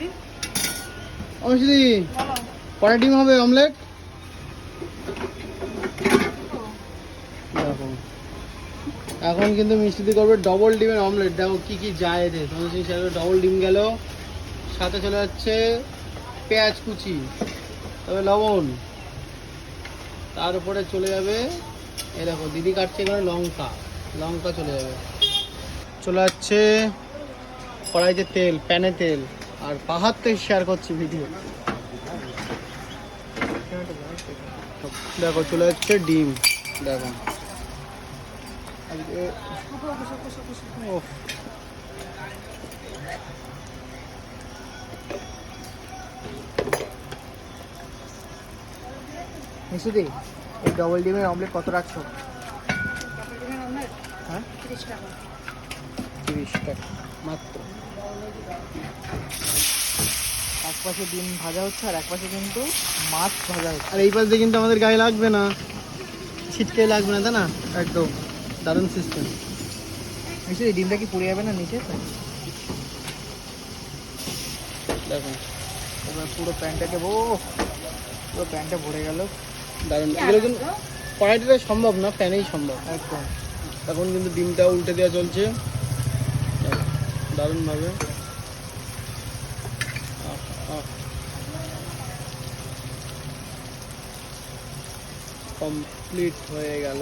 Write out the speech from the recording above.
দিদি কটা ডিম হবে অমলেট। এখন কিন্তু মিষ্টিদি করবে ডবল ডিমের অমলেট। দেখো কি কি যায় এতে। সমস্ত হিসাবে ডবল ডিম গেল। সাথে চলে যাচ্ছে পেঁয়াজ কুচি তবে লবণ। তার উপরে চলে যাবে এই দেখো দিদি কাটছে এখানে লঙ্কা। লঙ্কা চলে যাবে। চলে যাচ্ছে কড়াইতে তেল প্যানে তেল। আর পাহাড় থেকে শেয়ার করছি ভিডিও দেখো, চলে যাচ্ছে ডিম। দেখো। মিশুদি এই ডবল ডিমের অমলেট কত রাখছো? হ্যাঁ? তিরিশ টাকা, মাত্র। এক পাশে ডিম ভাজা হচ্ছে আর এক পাশে কিন্তু মাছ ভাজা হচ্ছে। আর এই পাশ দিয়ে কিন্তু আমাদের গায়ে লাগবে না। ছিটকে লাগবে না তাই না? একদম। দারুণ সিস্টেম নিশ্চয়ই ডিমটা কি পুড়ে যাবে না নিচে? দেখো এবার পুরো প্যান্টটা দেবো পুরো প্যান্টটা ভরে গেল। দারুণ। এগুলো কিন্তু কড়াইটা সম্ভব না প্যানেই সম্ভব। একদম। এখন কিন্তু ডিমটা উল্টে দেওয়া চলছে। দারুণভাবে। কমপ্লিট হয়ে গেল।